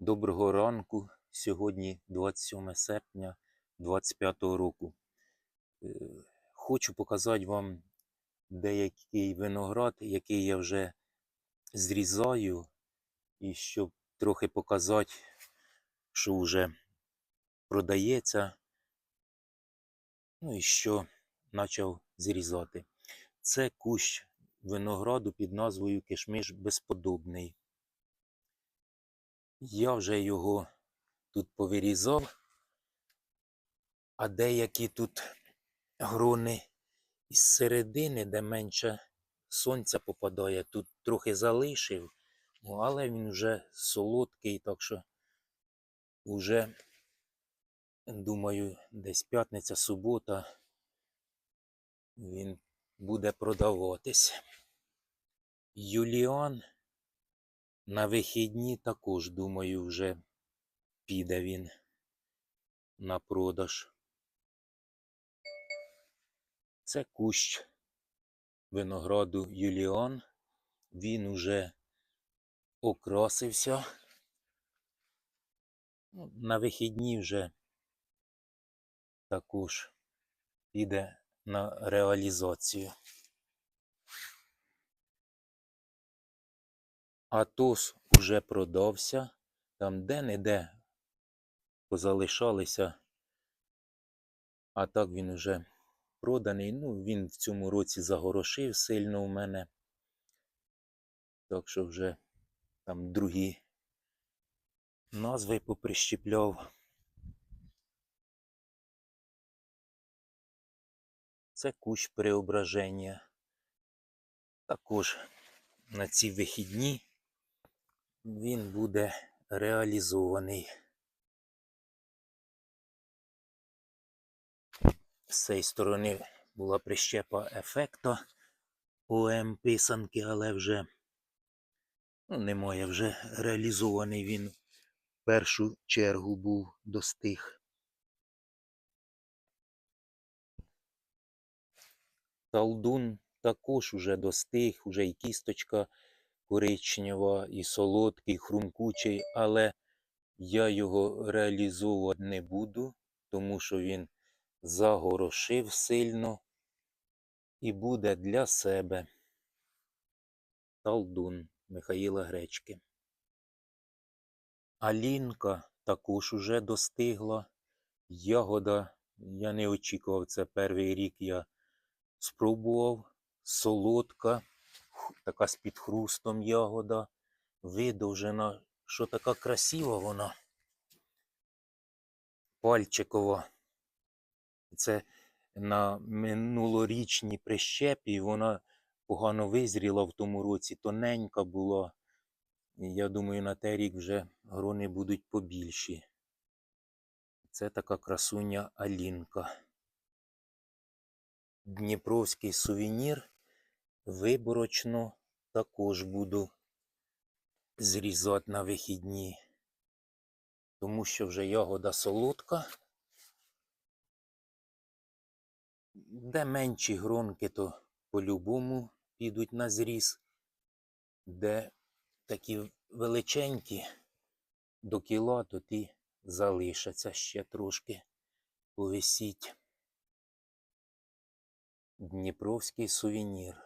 Доброго ранку. Сьогодні 27 серпня 25 року. Е, Хочу показати вам деякий виноград, який я вже зрізаю, і щоб трохи показати, що вже продається, ну і що почав зрізати. Це кущ винограду під назвою Кишмиш Безподобний. Я вже його тут повирізав, а деякі тут грони із середини, де менше сонця попадає, тут трохи залишив, ну, але він вже солодкий, так що вже, думаю, десь п'ятниця, субота він буде продаватись. Юліан на вихідні також, думаю, вже піде він на продаж. Це кущ винограду Юліан. Він уже окрасився. Ну, На вихідні вже також піде на реалізацію. Атос уже продався. Там де-не-де позалишалися. А так він уже проданий. Ну, він в цьому році загорошив сильно у мене. Так що вже там другі назви поприщіпляв. Це кущ преображення. Також на ці вихідні він буде реалізований. З цієї сторони була прищепа ефекта ОМ писанки, але вже ну, немає, вже реалізований він в першу чергу був достиг. Талдун також уже достиг, уже і кісточка коричнева, і солодкий, хрумкучий, але я його реалізовувати не буду, тому що він загорошив сильно і буде для себе. Талдун Михаїла Гречки. Алінка також уже достигла. Ягода, я не очікував, це перший рік я спробував. Солодка, така з підхрустом ягода, видовжена, що така красива вона. Пальчикова. Це на минулорічній прищепі вона погано визріла в тому році, тоненька була. Я думаю, на той рік вже грони будуть побільші. Це така красуня Алінка. Дніпровський сувенір виборочно також буду зрізати на вихідні, тому що вже ягода солодка. Де менші гронки, то по-любому підуть на зріз, де такі величенькі до кіла, то ті залишаться ще трошки повисіть. Дніпровський сувенір.